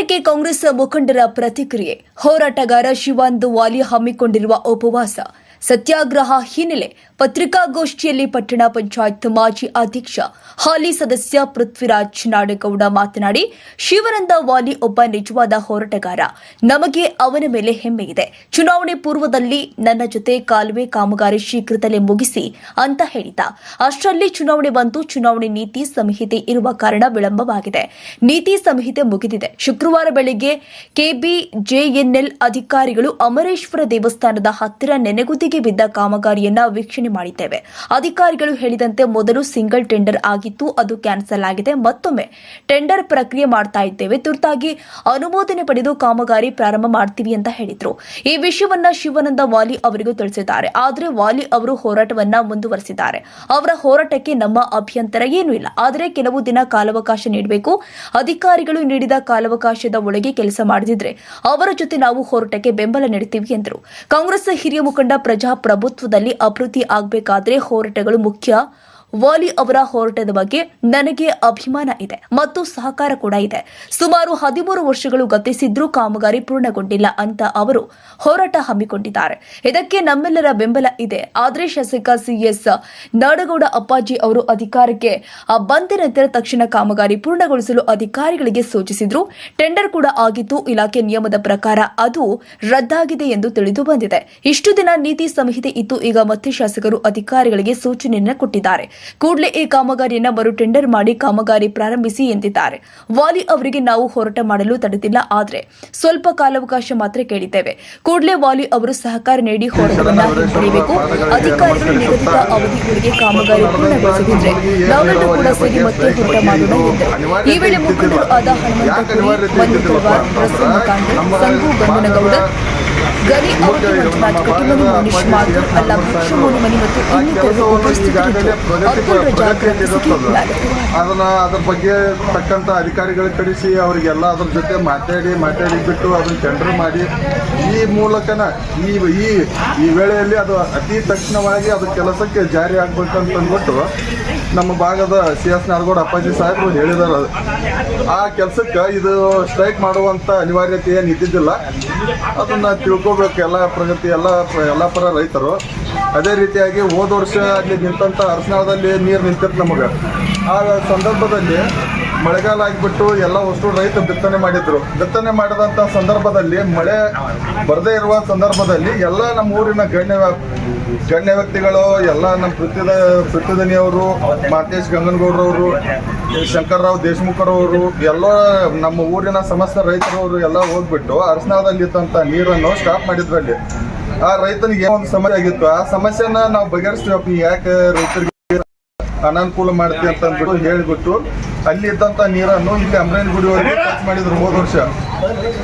ಹೋರಾಟಕ್ಕೆ ಕಾಂಗ್ರೆಸ್ ಮುಖಂಡರ ಪ್ರತಿಕ್ರಿಯೆ. ಹೋರಾಟಗಾರ ಶಿವಾನಂದ ವಾಲಿ ಹಮ್ಮಿಕೊಂಡಿರುವ ಉಪವಾಸ. ಸತ್ಯಾಗ್ರಹ ಹಿನ್ನೆಲೆ ಪತ್ರಿಕಾಗೋಷ್ಠಿಯಲ್ಲಿ ಪಟ್ಟಣ ಪಂಚಾಯತ್ ಮಾಜಿ ಅಧ್ಯಕ್ಷ, ಹಾಲಿ ಸದಸ್ಯ ಪೃಥ್ವಿರಾಜ್ ನಾಡಗೌಡ ಮಾತನಾಡಿ ಶಿವನಂದ ವಾಲಿ ಒಬ್ಬ ನಿಜವಾದ ಹೋರಾಟಗಾರ. ನಮಗೆ ಅವನ ಮೇಲೆ ಹೆಮ್ಮೆ ಇದೆ. ಚುನಾವಣೆ ಪೂರ್ವದಲ್ಲಿ ನನ್ನ ಜೊತೆ ಕಾಲುವೆ ಕಾಮಗಾರಿ ಶೀಘ್ರದಲ್ಲೇ ಮುಗಿಸಿ ಅಂತ ಹೇಳಿದ ಅಷ್ಟರಲ್ಲಿ ಚುನಾವಣೆ ಬಂತು ಚುನಾವಣೆ ನೀತಿ ಸಂಹಿತೆ ಇರುವ ಕಾರಣ ವಿಳಂಬವಾಗಿದೆ. ನೀತಿ ಸಂಹಿತೆ ಮುಗಿದಿದೆ. ಶುಕ್ರವಾರ ಬೆಳಗ್ಗೆ ಕೆಬಿಜೆಎನ್ಎಲ್ ಅಧಿಕಾರಿಗಳು ಅಮರೇಶ್ವರ ದೇವಸ್ಥಾನದ ಹತ್ತಿರ ನೆನೆಗುದಿಗೆ ಬಿದ್ದ ಕಾಮಗಾರಿಯನ್ನ ವೀಕ್ಷಣೆ ಮಾಡಿದ್ದೇವೆ. ಅಧಿಕಾರಿಗಳು ಹೇಳಿದಂತೆ ಮೊದಲು ಸಿಂಗಲ್ ಟೆಂಡರ್ ಆಗಿತ್ತು, ಅದು ಕ್ಯಾನ್ಸಲ್ ಆಗಿದೆ. ಮತ್ತೊಮ್ಮೆ ಟೆಂಡರ್ ಪ್ರಕ್ರಿಯೆ ಮಾಡ್ತಾ ಇದ್ದೇವೆ. ತುರ್ತಾಗಿ ಅನುಮೋದನೆ ಪಡೆದು ಕಾಮಗಾರಿ ಪ್ರಾರಂಭ ಮಾಡ್ತೀವಿ ಅಂತ ಹೇಳಿದ್ರು. ಈ ವಿಷಯವನ್ನ ಶಿವಾನಂದ ವಾಲಿ ಅವರಿಗೂ ತಿಳಿಸಿದ್ದಾರೆ. ಆದರೆ ವಾಲಿ ಅವರು ಹೋರಾಟವನ್ನ ಮುಂದುವರೆಸಿದ್ದಾರೆ. ಅವರ ಹೋರಾಟಕ್ಕೆ ನಮ್ಮ ಅಭ್ಯಂತರ ಏನೂ ಇಲ್ಲ. ಆದರೆ ಕೆಲವು ದಿನ ಕಾಲಾವಕಾಶ ನೀಡಬೇಕು. ಅಧಿಕಾರಿಗಳು ನೀಡಿದ ಕಾಲಾವಕಾಶದ ಒಳಗೆ ಕೆಲಸ ಮಾಡದಿದ್ರೆ ಅವರ ಜೊತೆ ನಾವು ಹೋರಾಟಕ್ಕೆ ಬೆಂಬಲ ನೀಡುತ್ತೀವಿ ಎಂದರು. ಕಾಂಗ್ರೆಸ್ ಹಿರಿಯ ಮುಖಂಡ ಪ್ರಜಾಪ್ರಭುತ್ವದಲ್ಲಿ ಅಭಿವೃದ್ಧಿ ಆಗಬೇಕಾದ್ರೆ ಹೋರಾಟಗಳು ಮುಖ್ಯ. ವಾಲಿ ಅವರ ಹೋರಾಟದ ಬಗ್ಗೆ ನನಗೆ ಅಭಿಮಾನ ಇದೆ ಮತ್ತು ಸಹಕಾರ ಕೂಡ ಇದೆ. ಸುಮಾರು ಹದಿಮೂರು ವರ್ಷಗಳು ಗತಿಸಿದ್ರೂ ಕಾಮಗಾರಿ ಪೂರ್ಣಗೊಂಡಿಲ್ಲ ಅಂತ ಅವರು ಹೋರಾಟ ಹಮ್ಮಿಕೊಂಡಿದ್ದಾರೆ. ಇದಕ್ಕೆ ನಮ್ಮೆಲ್ಲರ ಬೆಂಬಲ ಇದೆ. ಆದರೆ ಶಾಸಕ ಸಿಎಸ್ ನಾಡಗೌಡ ಅಪ್ಪಾಜಿ ಅವರು ಅಧಿಕಾರಕ್ಕೆ ಬಂದ ನಂತರ ತಕ್ಷಣ ಕಾಮಗಾರಿ ಪೂರ್ಣಗೊಳಿಸಲು ಅಧಿಕಾರಿಗಳಿಗೆ ಸೂಚಿಸಿದ್ರು. ಟೆಂಡರ್ ಕೂಡ ಆಗಿತ್ತು. ಇಲಾಖೆ ನಿಯಮದ ಪ್ರಕಾರ ಅದು ರದ್ದಾಗಿದೆ ಎಂದು ತಿಳಿದು ಬಂದಿದೆ. ಇಷ್ಟು ದಿನ ನೀತಿ ಸಂಹಿತೆ ಇತ್ತು. ಈಗ ಮತ್ತೆ ಶಾಸಕರು ಅಧಿಕಾರಿಗಳಿಗೆ ಸೂಚನೆಯನ್ನು ಕೊಟ್ಟಿದ್ದಾರೆ. ಕೂಡಲೇ ಈ ಕಾಮಗಾರಿಯನ್ನ ಮರು ಟೆಂಡರ್ ಮಾಡಿ ಕಾಮಗಾರಿ ಪ್ರಾರಂಭಿಸಿ ಎಂದಿದ್ದಾರೆ. ವಾಲಿ ಅವರಿಗೆ ನಾವು ಹೋರಾಟ ಮಾಡಲು ತಡೆದಿಲ್ಲ ಆದರೆ ಸ್ವಲ್ಪ ಕಾಲಾವಕಾಶ ಮಾತ್ರ ಕೇಳಿದ್ದೇವೆ. ಕೂಡಲೇ ವಾಲಿ ಅವರು ಸಹಕಾರ ನೀಡಿ ಹೋರಾಟವನ್ನು ಹಿಂಪಡೆಯಬೇಕು ಅಧಿಕಾರಿಗಳು ನಿಗದಿತ ಅವಧಿಗಳಿಗೆ ಕಾಮಗಾರಿ ಪೂರ್ಣಗೊಳಿಸದಿದ್ರೆ ನಾವೆಲ್ಲರೂ ಕೂಡ ಸೇರಿ ಮತ್ತೆ ಹೋರಾಟ ಮಾಡೋಣ ಈ ವೇಳೆ ಮುಖಂಡರು ಆದ ಹನುಮಂತ ಪುರಿ, ಮಂಜು ಕಾಂಡೆ, ಸಂಗು ಗಂಗನಗೌಡ ಅವರು ಮಂಜುನಾಥ್ ಕಟಿಮನಿ ಮನೀಶ್ ಮಾಧವ್ ಅಲ್ಲ ಭಿಕ್ಷಮೋನಿಮನಿ ಮತ್ತು ಇನ್ನಿತರರು ಉಪಸ್ಥಿತರಿದ್ದರು ಅಬ್ದುಲ್ ರಜಾಕ್ ರಕ್ತಸಿಕಿ ಅದನ್ನ ಅದ್ರ ಬಗ್ಗೆ ತಕ್ಕಂತ ಅಧಿಕಾರಿಗಳು ಕಳಿಸಿ ಅವರಿಗೆಲ್ಲ ಅದ್ರ ಜೊತೆ ಮಾತಾಡಿ ಮಾತಾಡಿ ಬಿಟ್ಟು ಅದನ್ನ ಟೆಂಡರ್ ಮಾಡಿ. ಈ ಮೂಲಕನ ಈ ಈ ಈ ವೇಳೆಯಲ್ಲಿ ಅದು ಅತಿ ತಕ್ಷಣವಾಗಿ ಅದು ಕೆಲಸಕ್ಕೆ ಜಾರಿ ಆಗ್ಬೇಕಂತ ಅಂದ್ಬಿಟ್ಟು ನಮ್ಮ ಭಾಗದ ಸಿ ಎಸ್ ನಾಡಗೌಡ ಅಪ್ಪಾಜಿ ಸಾಹೇಬರು ಹೇಳಿದಾರೆ. ಆ ಕೆಲಸಕ್ಕೆ ಇದು ಸ್ಟ್ರೈಕ್ ಮಾಡುವಂತ ಅನಿವಾರ್ಯತೆ ಏನು ಇದ್ದಿದ್ದಿಲ್ಲ. ಅದನ್ನ ತಿಳ್ಕೊಬೇಕು ಎಲ್ಲ ಪ್ರಗತಿ, ಎಲ್ಲ ಎಲ್ಲ ಪರ ರೈತರು. ಅದೇ ರೀತಿಯಾಗಿ ಹೋದ ವರ್ಷ ಅಲ್ಲಿ ನಿಂತಂಥ ಅರಸನಾಳದಲ್ಲಿ ನೀರು ನಿಂತಿತ್ತು ನಮಗೆ. ಆ ಸಂದರ್ಭದಲ್ಲಿ ಮಳೆಗಾಲ ಆಗಿಬಿಟ್ಟು ಎಲ್ಲ ವಸ್ತು ರೈತ ಬಿತ್ತನೆ ಮಾಡಿದ್ರು. ಬಿತ್ತನೆ ಮಾಡಿದಂಥ ಸಂದರ್ಭದಲ್ಲಿ ಮಳೆ ಬರದೇ ಇರುವ ಸಂದರ್ಭದಲ್ಲಿ ಎಲ್ಲ ನಮ್ಮ ಊರಿನ ಗಣ್ಯ ಗಣ್ಯ ವ್ಯಕ್ತಿಗಳು, ಎಲ್ಲ ನಮ್ಮ ಪೃಥ್ವಿದ ಪೃಥ್ವಿದನಿಯವರು, ಮಾತೇಶ್ ಗಂಗನಗೌಡರವರು, ಶಂಕರ್ರಾವ್ ದೇಶಮುಖರವರು, ಎಲ್ಲ ನಮ್ಮ ಊರಿನ ಸಮಸ್ತ ರೈತರವರು ಎಲ್ಲ ಹೋಗ್ಬಿಟ್ಟು ಅರಸನಾದಲ್ಲಿ ಇದ್ದಂಥ ನೀರನ್ನು ಸ್ಟಾಪ್ ಮಾಡಿದ್ರಲ್ಲಿ. ಆ ರೈತನಿಗೆ ಒಂದು ಸಮಸ್ಯೆ ಆಗಿತ್ತು. ಆ ಸಮಸ್ಯೆನ ನಾವು ಬಗೆಹರಿಸ್ತೀವಪ್ಪ ಯಾಕೆ ರೈತರಿಗೆ ಅನಾನುಕೂಲ ಮಾಡ್ತೀವಿ ಅಂತ ಅಂದ್ಬಿಟ್ಟು ಹೇಳಿಬಿಟ್ಟು ಅಲ್ಲಿ ಇದ್ದಂಥ ನೀರನ್ನು ಇಲ್ಲಿ ಅಮರೇನ್ ಗುಡಿವರೆಗೆ ಖರ್ಚು ಮಾಡಿದ್ರು ಹೋದ ವರ್ಷ.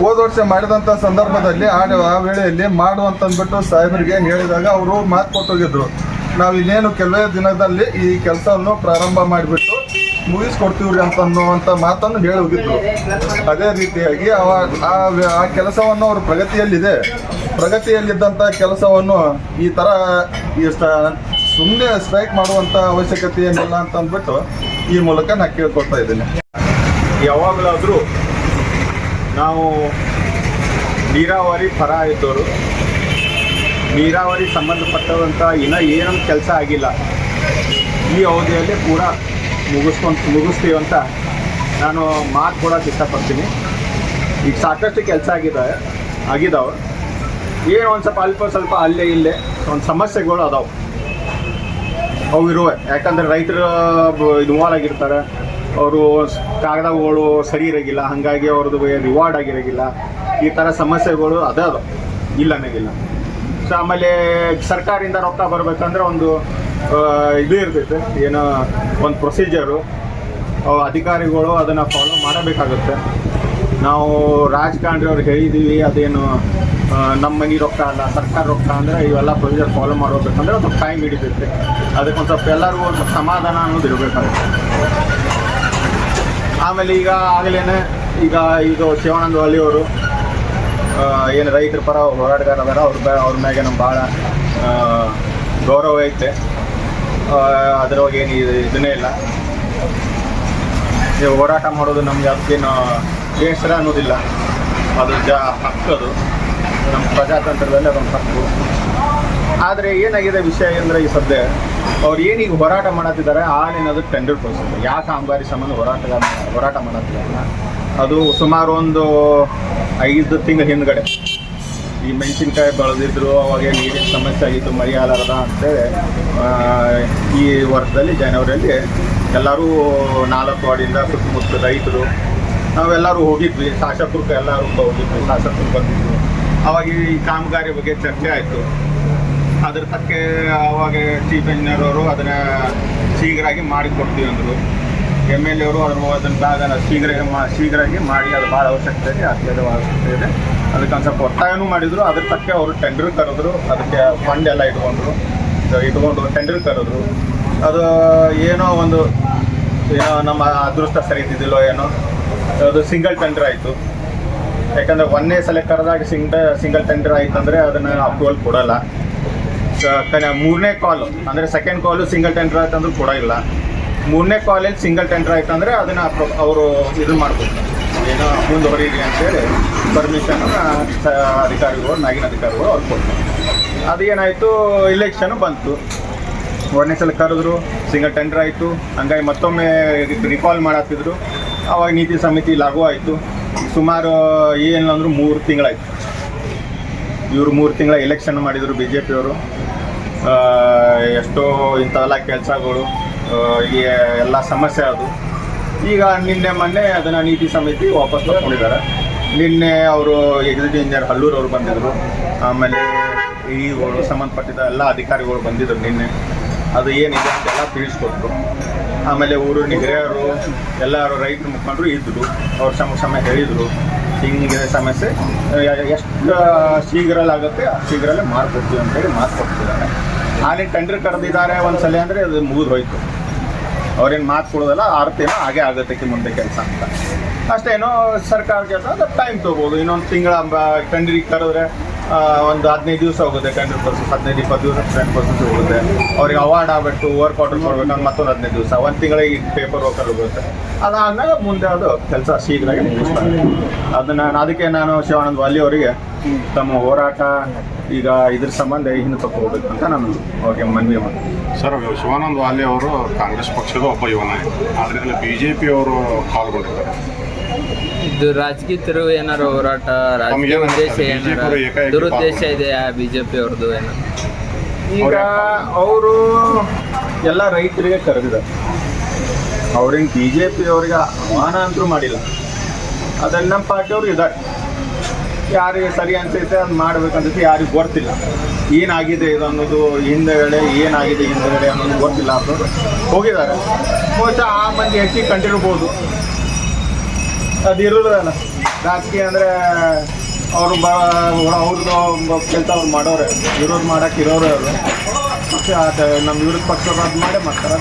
ಹೋದ ವರ್ಷ ಮಾಡಿದಂಥ ಸಂದರ್ಭದಲ್ಲಿ ಆ ವೇಳೆಯಲ್ಲಿ ಮಾಡು ಅಂತಂದ್ಬಿಟ್ಟು ಸಾಹೇಬರಿಗೆ ಹೇಳಿದಾಗ ಅವರು ಮಾತು ಕೊಟ್ಟೋಗಿದ್ರು. ನಾವು ಇನ್ನೇನು ಕೆಲವೇ ದಿನದಲ್ಲಿ ಈ ಕೆಲಸವನ್ನು ಪ್ರಾರಂಭ ಮಾಡಿಬಿಟ್ಟು ಮುಗಿಸ್ಕೊಡ್ತೀವ್ರಿ ಅಂತ ಅನ್ನುವಂಥ ಮಾತನ್ನು ಹೇಳಿ ಹೋಗಿದ್ರು. ಅದೇ ರೀತಿಯಾಗಿ ಅವ ಆ ಕೆಲಸವನ್ನು ಅವರು ಪ್ರಗತಿಯಲ್ಲಿದೆ. ಪ್ರಗತಿಯಲ್ಲಿದ್ದಂಥ ಕೆಲಸವನ್ನು ಈ ಥರ ಈ ಸುಮ್ಮನೆ ಸ್ಟ್ರೈಕ್ ಮಾಡುವಂಥ ಅವಶ್ಯಕತೆ ಏನಿಲ್ಲ ಅಂತ ಅಂದ್ಬಿಟ್ಟು ಈ ಮೂಲಕ ನಾನು ಕೇಳ್ಕೊಳ್ತಾ ಇದ್ದೀನಿ. ಯಾವಾಗಲಾದರೂ ನಾವು ನೀರಾವರಿ ಪರ ಇದ್ದವರು, ನೀರಾವರಿ ಸಂಬಂಧಪಟ್ಟಂಥ ಇನ್ನೂ ಏನೊಂದು ಕೆಲಸ ಆಗಿಲ್ಲ. ಈ ಅವಧಿಯಲ್ಲಿ ಪೂರ ಮುಗಿಸ್ಕೊಂಡು ಮುಗಿಸ್ತೀವಿ ಅಂತ ನಾನು ಮಾತು ಕೊಡೋಕೆ ಇಷ್ಟಪಡ್ತೀನಿ. ಈಗ ಸಾಕಷ್ಟು ಕೆಲಸ ಆಗಿದ್ದಾವೆ ಆಗಿದ್ದಾವೆ ಏನು ಒಂದು ಸ್ವಲ್ಪ ಅಲ್ಪ ಸ್ವಲ್ಪ ಅಲ್ಲೇ ಇಲ್ಲೇ ಒಂದು ಸಮಸ್ಯೆಗಳು ಅದಾವೆ. ಅವು ಇರುವೆ ಯಾಕಂದ್ರೆ ರೈತರು ಇನ್ವಾಲ್ವ್ ಆಗಿರ್ತಾರೆ. ಅವರು ಕಾಗದಗಳು ಸರಿ ಇರೋಗಿಲ್ಲ. ಹಾಗಾಗಿ ಅವ್ರದ್ದು ರಿವಾರ್ಡ್ ಆಗಿರೋಗಿಲ್ಲ. ಈ ಥರ ಸಮಸ್ಯೆಗಳು ಅದೇ ಇಲ್ಲ ಅನ್ನೋಗಿಲ್ಲ. ಸೊ ಆಮೇಲೆ ಸರ್ಕಾರದಿಂದ ರೊಕ್ಕ ಬರಬೇಕಂದ್ರೆ ಒಂದು ಇದು ಇರ್ತೈತೆ. ಏನೋ ಒಂದು ಪ್ರೊಸೀಜರು ಅಧಿಕಾರಿಗಳು ಅದನ್ನು ಫಾಲೋ ಮಾಡಬೇಕಾಗುತ್ತೆ. ನಾವು ರಾಜಕಾರಣಿ ಅವ್ರು ಹೇಳಿದ್ದೀವಿ ಅದೇನು ನಮ್ಮ ಮನೆ ರೊಕ್ಕ ಅಲ್ಲ, ಸರ್ಕಾರ ರೊಕ್ಕ ಅಂದರೆ ಇವೆಲ್ಲ ಪ್ರೊಸೀಜರ್ ಫಾಲೋ ಮಾಡಬೇಕಂದ್ರೆ ಸ್ವಲ್ಪ ಟೈಮ್ ಹಿಡಿತೈತೆ ಅದಕ್ಕೆ ಒಂದು ಸ್ವಲ್ಪ ಎಲ್ಲರಿಗೂ ಒಂದು ಸ್ವಲ್ಪ ಸಮಾಧಾನ ಅನ್ನೋದು ಇರಬೇಕಾಗುತ್ತೆ. ಆಮೇಲೆ ಈಗ ಆಗಲೇ ಈಗ ಇದು ಶಿವಾನಂದ ಹಳ್ಳಿಯವರು ಏನು ರೈತರ ಪರ ಹೋರಾಟಗಾರ ಅದಾರ ಅವ್ರ ಅವ್ರ ಮ್ಯಾಗೆ ನಮ್ಗೆ ಭಾಳ ಗೌರವ ಐತೆ. ಅದ್ರೊಳಗೆ ಏನು ಇದನ್ನೇ ಇಲ್ಲ. ಹೋರಾಟ ಮಾಡೋದು ನಮ್ಗೆ ಅದಕ್ಕೇನು ಬೇಸರ ಅನ್ನೋದಿಲ್ಲ. ಅದು ಜ ಹಕ್ಕದು ನಮ್ಮ ಪ್ರಜಾತಂತ್ರದಲ್ಲಿ ಅದೊಂದು ಹಕ್ಕು ಆದರೆ ಏನಾಗಿದೆ ವಿಷಯ ಅಂದರೆ ಈ ಸದ್ಯ ಅವ್ರು ಏನೀಗ ಹೋರಾಟ ಮಾಡತ್ತಿದ್ದಾರೆ ಹಾಲಿನದು ಟೆಂಡರ್ ಪ್ರೊಸೆಸ್ ಯಾಕೆ ಅಂಬಾರಿ ಸಂಬಂಧ ಹೋರಾಟ ಹೋರಾಟ ಮಾಡತ್ತಿದ್ದಾರೆ ಅದು ಸುಮಾರು ಒಂದು ಐದು ತಿಂಗಳ ಹಿಂದ್ಗಡೆ. ಈ ಮೆಣಸಿನ್ಕಾಯಿ ಬೆಳೆದಿದ್ರು, ಅವಾಗ ನೀರಿನ ಸಮಸ್ಯೆ ಆಗಿತ್ತು ಮರಿ ಆಗಲಾರದ ಅಂತೇಳಿ ಈ ವರ್ಷದಲ್ಲಿ ಜನವರಿಯಲ್ಲಿ ಎಲ್ಲರೂ ನಾಲ್ಕು ವಾರ್ಡಿಂದ ಸುತ್ತಮುತ್ತ ರೈತರು, ನಾವೆಲ್ಲರೂ ಹೋಗಿದ್ವಿ. ಶಾಸಕರು ಎಲ್ಲರೂ ಹೋಗಿದ್ವಿ. ಶಾಸಕರು ಬಂದಿದ್ರು. ಅವಾಗ ಈ ಕಾಮಗಾರಿ ಬಗ್ಗೆ ಚರ್ಚೆ ಆಯಿತು. ಅದ್ರ ತಕ್ಕೆ ಅವಾಗ ಚೀಫ್ ಇಂಜಿನಿಯರ್ ಅವರು ಅದನ್ನ ಶೀಘ್ರವಾಗಿ ಮಾಡಿಕೊಡ್ತೀವಿ ಅಂದರು. ಎಂ ಎಲ್ ಎ ಅವರು ಅದನ್ನ ಅದನ್ನ ಶೀಘ್ರ ಶೀಘ್ರವಾಗಿ ಮಾಡಿ, ಅದು ಭಾಳ ಅವಶ್ಯಕತೆ ಇದೆ ಅತ್ಯಂತ ಅವಶ್ಯಕತೆ ಇದೆ. ಅದಕ್ಕೆ ಒಂದು ಸ್ವಲ್ಪ ಒತ್ತಾಯನೂ ಮಾಡಿದ್ರು. ಅದ್ರ ತಕ್ಕೆ ಅವರು ಟೆಂಡರ್ ಕರೆದ್ರು. ಅದಕ್ಕೆ ಫಂಡ್ ಎಲ್ಲ ಇಟ್ಕೊಂಡ್ರು. ಇಟ್ಕೊಂಡು ಟೆಂಡರ್ ಕರೆದ್ರು. ಅದು ಏನೋ ಒಂದು, ಏನೋ ನಮ್ಮ ಅದೃಷ್ಟ ಸರಿ ಇದ್ದಿದ್ದಿಲ್ಲೋ ಏನೋ. ಅದು ಸಿಂಗಲ್ ಟೆಂಡರ್ ಆಯಿತು. ಯಾಕಂದ್ರೆ ಒಂದೇ ಸಲ ಕರೆದಾಗ ಸಿಂಗ ಸಿಂಗಲ್ ಟೆಂಡರ್ ಆಯ್ತು ಅಂದರೆ ಅದನ್ನು ಅಪ್ರೂವಲ್ ಕೊಡಲ್ಲ. ಮೂರನೇ ಕಾಲು ಅಂದರೆ ಸೆಕೆಂಡ್ ಕಾಲು ಸಿಂಗಲ್ ಟೆಂಡರ್ ಆಯ್ತು ಅಂದ್ರೆ ಕೊಡೋಲ್ಲ ಮೂರನೇ ಕಾಲಲ್ಲಿ ಸಿಂಗಲ್ ಟೆಂಡರ್ ಆಯ್ತು ಅಂದರೆ ಅದನ್ನು ಅವರು ಇದು ಮಾಡ್ಬೋದು ಏನೋ ಮುಂದುವರಿಲಿ ಅಂತೇಳಿ ಪರ್ಮಿಷನ್ ಅಧಿಕಾರಿಗಳು ನಾಗಿನ ಅಧಿಕಾರಿಗಳು ಅವ್ರು ಕೊಡ್ತಾರೆ. ಅದೇನಾಯಿತು ಇಲೆಕ್ಷನ್ ಬಂತು. ಒಂದನೇ ಸಲ ಕರೆದ್ರು ಸಿಂಗಲ್ ಟೆಂಡರ್ ಆಯಿತು. ಹಂಗಾಗಿ ಮತ್ತೊಮ್ಮೆ ರಿಕಾಲ್ ಮಾಡತ್ತಿದ್ರು ಅವಾಗ ನೀತಿ ಸಮಿತಿ ಲಾಗೂ ಆಯಿತು. ಸುಮಾರು ಏನಂದ್ರು ಮೂರು ತಿಂಗಳಾಯ್ತು. ಇವರು ಮೂರು ತಿಂಗಳ ಎಲೆಕ್ಷನ್ ಮಾಡಿದರು ಬಿ ಜೆ ಪಿಯವರು ಎಷ್ಟೋ ಇಂಥವೆಲ್ಲ ಕೆಲಸಗಳು ಈ ಎಲ್ಲ ಸಮಸ್ಯೆ ಅದು. ಈಗ ನಿನ್ನೆ, ಮೊನ್ನೆ ಅದನ್ನು ನೀತಿ ಸಮಿತಿ ವಾಪಸ್ ತಗೊಂಡಿದ್ದಾರೆ ನಿನ್ನೆ ಅವರು ಎಕ್ಸಿಕ್ಯೂಟಿವ್ ಇಂಜಿನಿಯರ್ ಹಲ್ಲೂರು ಅವರು ಬಂದಿದ್ದರು ಆಮೇಲೆ ಇಗಳು ಸಂಬಂಧಪಟ್ಟಿದ್ದ ಎಲ್ಲ ಅಧಿಕಾರಿಗಳು ಬಂದಿದ್ದರು ನಿನ್ನೆ. ಅದು ಏನಿದೆ ಅಂತೆಲ್ಲ ತಿಳಿಸ್ಕೊಟ್ರು. ಆಮೇಲೆ ಊರಿನ ಹಿರಿಯರು, ಎಲ್ಲರೂ ರೈತ ಮುಖಂಡರು ಇದ್ದರು ಅವ್ರ ಸಮ ಸಮಯ ಹೇಳಿದರು. ಹಿಂಗೆ ಸಮಸ್ಯೆ ಎಷ್ಟು ಶೀಘ್ರಲಾಗುತ್ತೆ ಅಷ್ಟು ಶೀಘ್ರಲ್ಲೇ ಮಾಡ್ಕೊಡ್ತೀವಿ ಅಂತೇಳಿ ಮಾತು ಕೊಡ್ತಿದ್ದಾರೆ ಟೆಂಡ್ರ್ ಟೆಂಡರ್ ಕರೆದಿದ್ದಾರೆ ಒಂದು ಸಲ ಅಂದರೆ ಅದು ಮುಗಿದು ಹೋಯ್ತು. ಅವ್ರೇನು ಮಾತು ಕೊಡೋದಲ್ಲ, ಆರ್ತಿನೋ ಹಾಗೆ ಆಗುತ್ತೆ ಮುಂದೆ ಕೆಲಸ ಅಂತ. ಅಷ್ಟೇನೋ ಸರ್ಕಾರ ಕೆಲಸ ಟೈಮ್ ತೊಗೋಬೋದು. ಇನ್ನೊಂದು ತಿಂಗಳ ಟೆಂಡರಿಗೆ ಕರೆದ್ರೆ ಒಂದು ಹದಿನೈದು ದಿವಸ ಹೋಗುತ್ತೆ ಟೆಂಡರ್ ಪ್ರೊಸೆಸ್ ಹದಿನೈದು, ಇಪ್ಪತ್ತು ದಿವಸ ಟೆಂಡರ್ ಪ್ರೊಸೆಸ್ ಹೋಗುತ್ತೆ. ಅವ್ರಿಗೆ ಅವಾರ್ಡ್ ಆಗಬೇಕು ವರ್ಕ್ ಆರ್ಡರ್ ಕೊಡ್ಬೇಕಂದ್ರೆ ಮತ್ತೊಂದು ಹದಿನೈದು ದಿವಸ. ಒಂದು ತಿಂಗಳಿಗೆ ಪೇಪರ್ ವರ್ಕಲ್ಲಿ ಹೋಗುತ್ತೆ. ಅದಾದಮೇಲೆ ಮುಂದೆ ಅದು ಕೆಲಸ ಶೀಘ್ರವಾಗಿ ಮುಗಿಸ್ತಾರೆ ಅದನ್ನು ನಾನು ಅದಕ್ಕೆ ನಾನು ಶಿವಾನಂದ ವಾಲಿ ಅವರಿಗೆ ತಮ್ಮ ಹೋರಾಟ, ಈಗ ಇದ್ರ ಸಂಬಂಧ ಹಿಂದೆ ತಗೋಬೇಕು ಅಂತ ನಾನು ಅವ್ರಿಗೆ ಮನವಿ ಮಾಡ್ತೀನಿ. ಸರ್ ಶಿವಾನಂದ ವಾಲಿ ಅವರು ಕಾಂಗ್ರೆಸ್ ಪಕ್ಷದ ಒಬ್ಬ ಯುವ ನಾಯಕ. ಇದರಲ್ಲಿ ಬಿ ಜೆ ಪಿಯವರು ಪಾಲ್ಗೊಂಡಿದ್ದಾರೆ ಇದು ರಾಜಕೀಯ ತಿರುವು ಏನಾರು ಹೋರಾಟ ರಾಜಕೀಯ ಉದ್ದೇಶ? ಏನಾರ ದುರುದ್ದೇಶ ಇದೆ ಬಿಜೆಪಿ ಅವ್ರದ್ದು ಏನೋ? ಈಗ ಅವರು ಎಲ್ಲ ರೈತರಿಗೆ ಕರೆದಿದ್ದಾರೆ. ಅವ್ರಿಗೆ ಬಿ ಜೆ ಪಿ ಅವರಿಗೆ ಆಹ್ವಾನ ಅಂತೂ ಮಾಡಿಲ್ಲ. ಅದನ್ನ ನಮ್ಮ ಪಾರ್ಟಿಯವರು ಇದ್ದಾರೆ. ಯಾರಿಗೆ ಸರಿ ಅನ್ಸೈತೆ ಅದು ಮಾಡ್ಬೇಕಂತ ಯಾರಿಗೂ ಗೊತ್ತಿಲ್ಲ. ಏನಾಗಿದೆ ಇದು ಅನ್ನೋದು ಹಿಂದೆಗಡೆ ಏನಾಗಿದೆ ಹಿಂದೆಗಡೆ ಅನ್ನೋದು ಗೊತ್ತಿಲ್ಲ. ಅಂತ ಹೋಗಿದ್ದಾರೆ. ಬಹುಶಃ ಆ ಮಂದಿ ಹೆಚ್ಚಿಗೆ ಕಂಡಿರ್ಬೋದು. ಅದು ಇರೋದಲ್ಲ ರಾಜಕೀಯ ಅಂದರೆ ಅವರು ಅವ್ರದ್ದು ಕೆಲಸ ಅವ್ರು ಮಾಡೋರೆ. ವಿರೋಧ ಮಾಡೋಕೆ ಇರೋರು ಅವರು. ಅದು ನಮ್ಮ ವಿರೋಧ ಪಕ್ಷದ ಅದು ಮಾಡೇ ಮಾಡ್ತಾರೆ.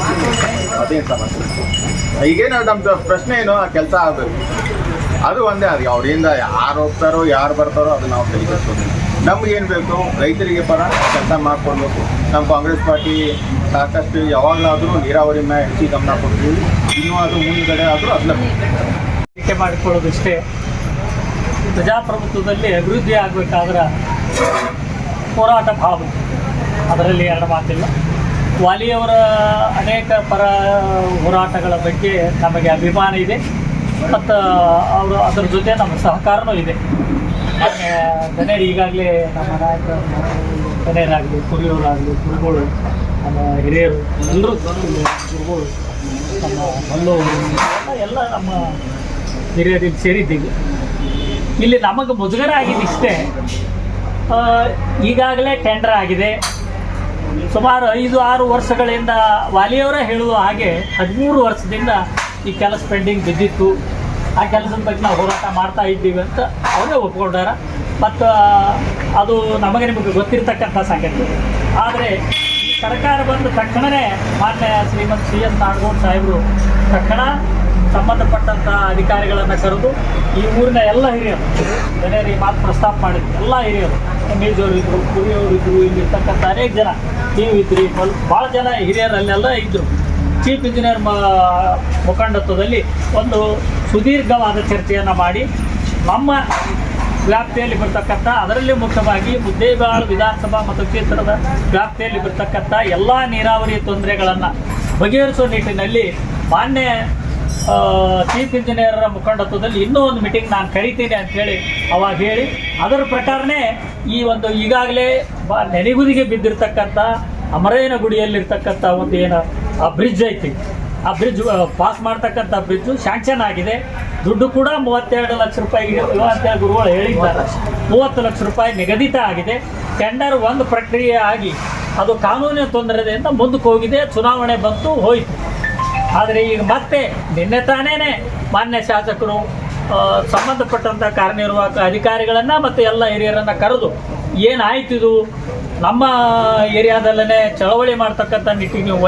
ಅದೇನು ಸಮಸ್ಯೆ ಈಗೇನು ನಮ್ದು ಪ್ರಶ್ನೆ ಏನು? ಆ ಕೆಲಸ ಆಗಬೇಕು ಅದು ಒಂದೇ ಅದು. ಅವರಿಂದ ಯಾರು ಹೋಗ್ತಾರೋ, ಯಾರು ಬರ್ತಾರೋ ಅದು ನಾವು ತಿಳಿಸ್ಬೇಕು ನಮಗೇನು ಬೇಕು? ರೈತರಿಗೆ ಪರ ಕೆಲಸ ಮಾಡ್ಕೊಳ್ಬೇಕು. ನಮ್ಮ ಕಾಂಗ್ರೆಸ್ ಪಾರ್ಟಿ ಸಾಕಷ್ಟು ಯಾವಾಗಲಾದರೂ ನೀರಾವರಿ ಮೇಲೆ ಹೆಚ್ಚಿಗೆ ಗಮನ ಕೊಡ್ತೀವಿ. ಇನ್ನೂ ಅದು ಮುಂದ್ಗಡೆ ಆದರೂ ಅದನ್ನ ಆಯ್ಕೆ ಮಾಡಿಕೊಳ್ಳೋದಿಷ್ಟೇ ಪ್ರಜಾಪ್ರಭುತ್ವದಲ್ಲಿ ಅಭಿವೃದ್ಧಿ ಆಗಬೇಕಾದ್ರೆ ಹೋರಾಟ ಭಾವ. ಅದರಲ್ಲಿ ಎರಡು ಮಾತಿಲ್ಲ. ವಾಲಿಯವರ ಅನೇಕ ಪರ ಹೋರಾಟಗಳ ಬಗ್ಗೆ ನಮಗೆ ಅಭಿಮಾನ ಇದೆ. ಮತ್ತು ಅವರು ಅದರ ಜೊತೆ ನಮ್ಮ ಸಹಕಾರನೂ ಇದೆ. ಗಣ್ಯರು ಈಗಾಗಲೇ ನಮ್ಮ ನಾಯಕ ಗಣ್ಯರಾಗಲಿ ಕುರಿಯವರಾಗಲಿ ಕುರುಗಳು, ನಮ್ಮ ಹಿರಿಯರು ಎಲ್ಲರೂ ಗುರುಗಳು ನಮ್ಮ ಮಲ್ಲವರು ಎಲ್ಲ ಎಲ್ಲ ನಮ್ಮ ಹಿರಿಯರು ಇಲ್ಲಿ ಸೇರಿದ್ದೀವಿ. ಇಲ್ಲಿ ನಮಗೆ ಮುಜುಗರ ಆಗಿದೆ ಇಷ್ಟೇ ಈಗಾಗಲೇ ಟೆಂಡರ್ ಆಗಿದೆ. ಸುಮಾರು ಐದು, ಆರು ವರ್ಷಗಳಿಂದ ವಾಲಿಯವರೇ ಹೇಳುವ ಹಾಗೆ ಹದಿಮೂರು ವರ್ಷದಿಂದ ಈ ಕೆಲಸ ಪೆಂಡಿಂಗ್ ಬಿದ್ದಿತ್ತು. ಆ ಕೆಲಸದ ಬಗ್ಗೆ ನಾವು ಹೋರಾಟ ಮಾಡ್ತಾ ಇದ್ದೀವಿ ಅಂತ ಅವರೇ ಒಪ್ಕೊಂಡಾರ. ಮತ್ತು ಅದು ನಮಗೆ ನಿಮಗೆ ಗೊತ್ತಿರತಕ್ಕಂಥ ಸಂಗತಿ. ಆದರೆ ಈ ಸರ್ಕಾರ ಬಂದ ತಕ್ಷಣವೇ ಮಾನ್ಯ ಶ್ರೀಮಂತ ಸಿ ಎಸ್ ನಾಡಗೌಡ ಸಾಹೇಬರು ತಕ್ಷಣ ಸಂಬಂಧಪಟ್ಟಂಥ ಅಧಿಕಾರಿಗಳನ್ನು ಕರೆದು ಈ ಊರಿನ ಎಲ್ಲ ಹಿರಿಯರು ಜನರು ಈ ಮಾತು ಪ್ರಸ್ತಾಪ ಮಾಡಿದ್ರು, ಎಲ್ಲ ಹಿರಿಯರು ಮೇಜವರು ಇದ್ದರು ಕುರಿಯವರು ಇದ್ದರು ಇಲ್ಲಿರ್ತಕ್ಕಂಥ ಅನೇಕ ಜನ ನೀವು ಇದ್ರಿ ಭಾಳ ಜನ ಹಿರಿಯರು ಅಲ್ಲೆಲ್ಲ ಇದ್ದರು ಚೀಫ್ ಇಂಜಿನಿಯರ್ ಮುಖಂಡತ್ವದಲ್ಲಿ ಒಂದು ಸುದೀರ್ಘವಾದ ಚರ್ಚೆಯನ್ನು ಮಾಡಿ ನಮ್ಮ ವ್ಯಾಪ್ತಿಯಲ್ಲಿ ಬರ್ತಕ್ಕಂಥ, ಅದರಲ್ಲಿ ಮುಖ್ಯವಾಗಿ ಮುದ್ದೇಬಾಳ್ ವಿಧಾನಸಭಾ ಮತ್ತು ವ್ಯಾಪ್ತಿಯಲ್ಲಿ ಬರ್ತಕ್ಕಂಥ ಎಲ್ಲ ನೀರಾವರಿ ತೊಂದರೆಗಳನ್ನು ಬಗೆಹರಿಸುವ ನಿಟ್ಟಿನಲ್ಲಿ ಮಾನ್ಯ ಚೀಫ್ ಇಂಜಿನಿಯರ್ ಮುಖಂಡತ್ವದಲ್ಲಿ ಇನ್ನೂ ಒಂದು ಮೀಟಿಂಗ್ ನಾನು ಕರಿತೀನಿ ಅಂತೇಳಿ ಅವಾಗ ಹೇಳಿ. ಅದರ ಪ್ರಕಾರನೇ ಈ ಒಂದು ಈಗಾಗಲೇ ಬಾ, ನೆನೆಗುದಿಗೆ ಬಿದ್ದಿರ್ತಕ್ಕಂಥ ಅಮರೇನ ಗುಡಿಯಲ್ಲಿರ್ತಕ್ಕಂಥ ಒಂದು ಏನು, ಆ ಬ್ರಿಡ್ಜ್ ಐತಿ. ಆ ಬ್ರಿಡ್ಜ್ ಪಾಸ್ ಮಾಡ್ತಕ್ಕಂಥ ಬ್ರಿಡ್ಜು ಶಾಂಕ್ಷನ್ ಆಗಿದೆ. ದುಡ್ಡು ಕೂಡ ಮೂವತ್ತೆರಡು ಲಕ್ಷ ರೂಪಾಯಿ ಅಂತೇಳಿ ಗುರುಗಳು ಹೇಳಿದ್ದಾರೆ. ಮೂವತ್ತು ಲಕ್ಷ ರೂಪಾಯಿ ನಿಗದಿತ ಆಗಿದೆ. ಟೆಂಡರ್ ಒಂದು ಪ್ರಕ್ರಿಯೆ ಆಗಿ ಅದು ಕಾನೂನಿನ ತೊಂದರೆಯಿಂದ ಮುಂದಕ್ಕೆ ಹೋಗಿದೆ. ಚುನಾವಣೆ ಬಂತು, ಹೋಯಿತು. ಆದರೆ ಈಗ ಮತ್ತೆ ನಿನ್ನೆ ತಾನೇನೆ ಮಾನ್ಯ ಶಾಸಕರು ಸಂಬಂಧಪಟ್ಟಂಥ ಕಾರ್ಯನಿರ್ವಾಹಕ ಅಧಿಕಾರಿಗಳನ್ನು ಮತ್ತು ಎಲ್ಲ ಹಿರಿಯರನ್ನು ಕರೆದು ಏನಾಯ್ತಿದು? ನಮ್ಮ ಏರಿಯಾದಲ್ಲೇ ಚಳವಳಿ ಮಾಡ್ತಕ್ಕಂಥ ನಿಟ್ಟಿಗೆ ನೀವು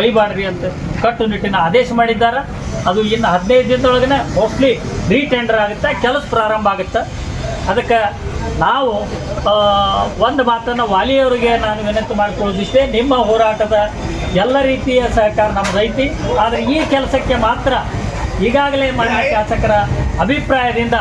ಅಂತ ಕಟ್ಟುನಿಟ್ಟಿನ ಆದೇಶ ಮಾಡಿದ್ದಾರೆ? ಅದು ಇನ್ನು ಹದಿನೈದು ದಿನದೊಳಗನೆ ಮೋಸ್ಟ್ಲಿ ರೀಟೆಂಡರ್ ಆಗುತ್ತೆ, ಕೆಲಸ ಪ್ರಾರಂಭ ಆಗುತ್ತೆ? ಅದಕ್ಕೆ ನಾವು ಒಂದು ಮಾತನ್ನು ವಾಲಿಯವರಿಗೆ ನಾನು ವಿನಂತಿ ಮಾಡಿಕೊಳ್ಳೋದಿಷ್ಟೇ, ನಿಮ್ಮ ಹೋರಾಟದ ಎಲ್ಲ ರೀತಿಯ ಸಹಕಾರ ನಮ್ಮದೈತಿ ಆದರೆ ಈ ಕೆಲಸಕ್ಕೆ ಮಾತ್ರ ಈಗಾಗಲೇ ಮಾನ್ಯ ಶಾಸಕರ ಅಭಿಪ್ರಾಯದಿಂದ,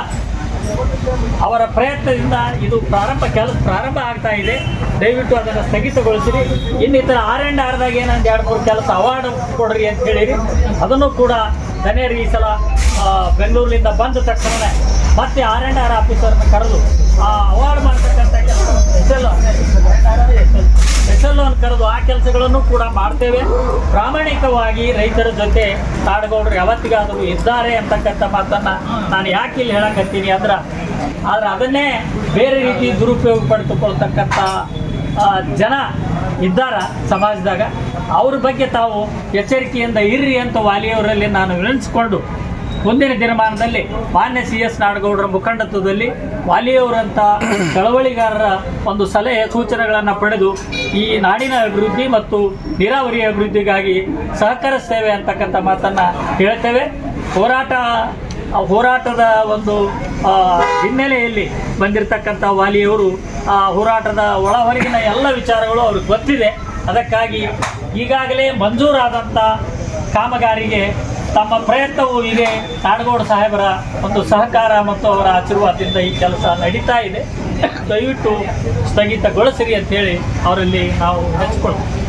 ಅವರ ಪ್ರಯತ್ನದಿಂದ ಇದು ಪ್ರಾರಂಭ ಕೆಲಸ ಪ್ರಾರಂಭ ಆಗ್ತಾ ಇದೆ. ದಯವಿಟ್ಟು ಅದನ್ನು ಸ್ಥಗಿತಗೊಳಿಸಿರಿ. ಇನ್ನಿತರ ಆರ್ ಆ್ಯಂಡ್ ಆರ್ದಾಗ ಏನಂತ ಎರಡು ಮೂರು ಕೆಲಸ ಅವಾರ್ಡ್ ಕೊಡ್ರಿ ಅಂತ ಹೇಳಿರಿ. ಅದನ್ನು ಕೂಡ ದನೇರಿ ಈ ಸಲ ಬೆಂಗಳೂರಿನಿಂದ ಬಂದ ತಕ್ಷಣ ಮತ್ತೆ ಆರ್ ಆ್ಯಂಡ್ ಆರ್ ಆಫೀಸರ್ನ ಕರೆದು, ಆ ಅವಾರ್ಡ್ ಮಾಡ್ತಕ್ಕಂಥ ಕೆಲಸ ಎಸ್ ಎಲ್ ಅನ್ನು ಕರೆದು ಆ ಕೆಲಸಗಳನ್ನು ಕೂಡ ಮಾಡ್ತೇವೆ. ಪ್ರಾಮಾಣಿಕವಾಗಿ ರೈತರ ಜೊತೆ ತಾಡಗೌಡರು ಯಾವತ್ತಿಗಾದರೂ ಇದ್ದಾರೆ ಅಂತಕ್ಕಂಥ ಮಾತನ್ನು ನಾನು ಯಾಕೆ ಇಲ್ಲಿ ಹೇಳಕತ್ತೀನಿ ಅಂದ್ರೆ, ಆದರೆ ಅದನ್ನೇ ಬೇರೆ ರೀತಿ ದುರುಪಯೋಗ ಪಡೆದುಕೊಳ್ತಕ್ಕಂಥ ಜನ ಇದ್ದಾರ ಸಮಾಜದಾಗ. ಅವ್ರ ಬಗ್ಗೆ ತಾವು ಎಚ್ಚರಿಕೆಯಿಂದ ಇರ್ರಿ ಅಂತ ವಾಲಿಯವರಲ್ಲಿ ನಾನು ವಿನಂತಿಸಿಕೊಂಡು ಮುಂದಿನ ದಿನಮಾನದಲ್ಲಿ ಮಾನ್ಯ ಸಿ ಎಸ್ ನಾಡಗೌಡರ ಮುಖಂಡತ್ವದಲ್ಲಿ ವಾಲಿಯವರಂಥ ಚಳವಳಿಗಾರರ ಒಂದು ಸಲಹೆ ಸೂಚನೆಗಳನ್ನು ಪಡೆದು ಈ ನಾಡಿನ ಅಭಿವೃದ್ಧಿ ಮತ್ತು ನೀರಾವರಿ ಅಭಿವೃದ್ಧಿಗಾಗಿ ಸಹಕರಿಸ್ತೇವೆ ಅಂತಕ್ಕಂಥ ಮಾತನ್ನು ಹೇಳ್ತೇವೆ. ಹೋರಾಟ, ಹೋರಾಟದ ಒಂದು ಹಿನ್ನೆಲೆಯಲ್ಲಿ ಬಂದಿರತಕ್ಕಂಥ ವಾಲಿಯವರು ಆ ಹೋರಾಟದ ಒಳ ಹೊರಗಿನ ಎಲ್ಲ ವಿಚಾರಗಳು ಅವ್ರಿಗೆ ಗೊತ್ತಿದೆ. ಅದಕ್ಕಾಗಿ ಈಗಾಗಲೇ ಮಂಜೂರಾದಂಥ ಕಾಮಗಾರಿಗೆ ತಮ್ಮ ಪ್ರಯತ್ನವೂ ಇದೆ. ನಾಡಗೌಡ ಸಾಹೇಬರ ಒಂದು ಸಹಕಾರ ಮತ್ತು ಅವರ ಆಶೀರ್ವಾದದಿಂದ ಈ ಕೆಲಸ ನಡೀತಾ ಇದೆ. ದಯವಿಟ್ಟು ಸ್ಥಗಿತಗೊಳಿಸಿರಿ ಅಂತೇಳಿ ಅವರಲ್ಲಿ ನಾವು ಹಂಚ್ಕೊಳ್ತೀವಿ